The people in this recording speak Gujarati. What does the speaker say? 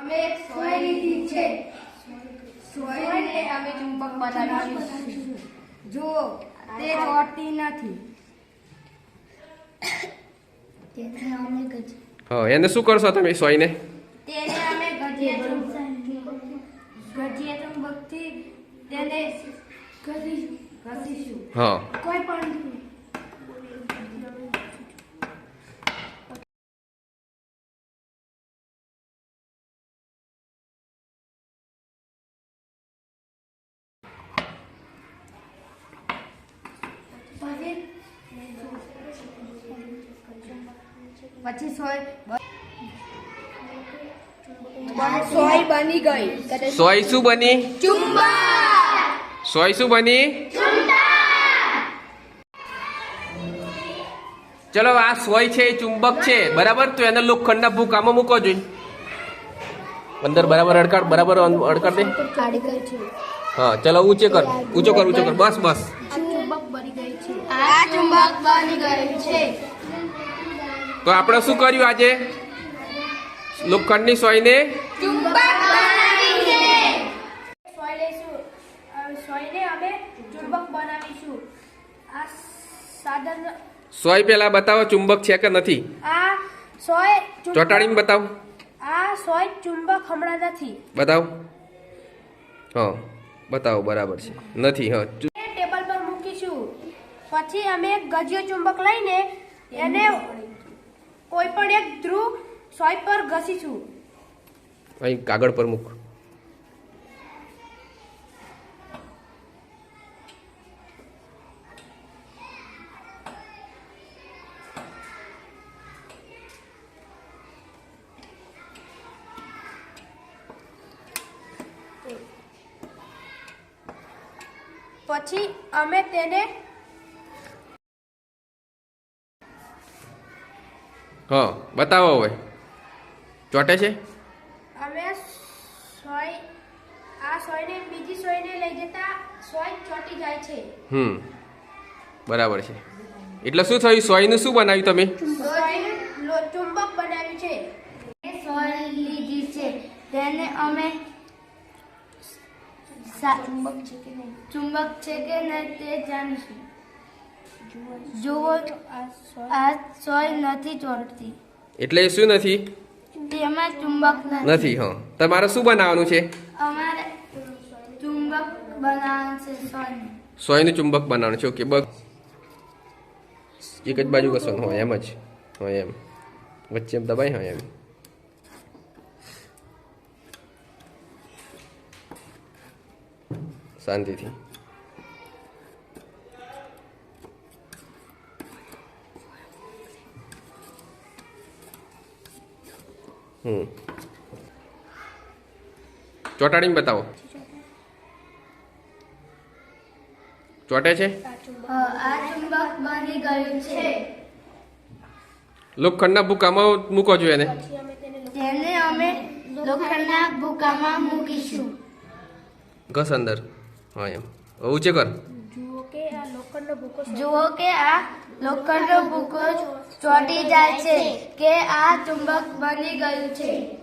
અમે એક સોય લીધી છે. સોયને અમે ચુંબક બનાવીશું. જુઓ તે ચોટતી નથી. હા એને શું કરશો તમે સોયને? તેને અમે ગજિયા ચુંબક ગજિયા ચુંબકથી તેને ઘસીશું. હા કોઈ પણ પછી સોય સોય બની ગઈ. સોય શું બની? ચુંબક સોય શું બની? ચલો આ સોય છે એ ચુંબક છે. બરાબર? તો એને લોખંડના ભૂકામાં મૂકો જોઈએ અંદર બરાબર અડકાડ બરાબર અડકાડ દે. હા ચલો ઊંચે કર. ઊંચો કર ઊંચો કર. બસ બસ. આ ચુંબક બની ગયું છે. તો આપણે શું કર્યું આજે? લોખંડની સોયને? ચુંબક બનાવી છે. સોય લેશું સોયને અમે ચુંબક બનાવીશું. આ સાધન સોય પેલા બતાવો ચુંબક છે કે નથી? આ સોય ચોટાડીને બતાવો. આ સોય ચુંબક હમણાં નથી. બતાવો. હા બતાવો બરાબર છે. નથી હા ચુ- એ ટેબલ પર મૂકીશું પછી અમે એક ગજિયો ચુંબક લઈને એને કોઈ પણ એક ધ્રુવ સોય પર ઘસીશું. અહીં કાગળ પર મૂક. પછી અમે તેને હા બતાવો હવે. ચોટે છે? અમે સોય આ સોયને બીજી સોયને લઈ જતા સોય ચોટી જાય છે. હમ બરાબર છે. એટલે શું થયું? સોયનું શું બનાવ્યું તમે? સોયને ચુંબક બનાવ્યું છે. એ સોય લીધી છે. તેને અમે ચુંબક છે કે નહીં? ચુંબક છે કે નહીં તે જાણીશું. જુઓ આ સોય નથી ચોટતી એટલે શું નથી? તેમાં ચુંબક નથી. હા. તમારે શું બનાવવાનું છે? અમારે ચુંબક બનાવવાનું છે સોય સોયનું ચુંબક બનાવવાનું છે ઓકે બસ. એક જ બાજુ કસવાનું હોય એમ જ. હોય એમ. વચ્ચે એમ દબાઈ હોય એમ. શાંતિથી. હમ. ચોટાડીને બતાવો. ચોટે છે? આ ચુંબક બની ગયું છે લોખંડના ભૂકામાં મૂકો જોઈએ એને. તેને અમે લોખંડના ભૂકામાં મૂકીશું. ઘસ અંદર. હા એમ. હવે ઊંચે કર. જુઓ કે આ લોખંડનો ભૂકો જુઓ કે આ લોખંડનો ભૂકો ચોટી જાય છે કે આ ચુંબક બની ગયું છે.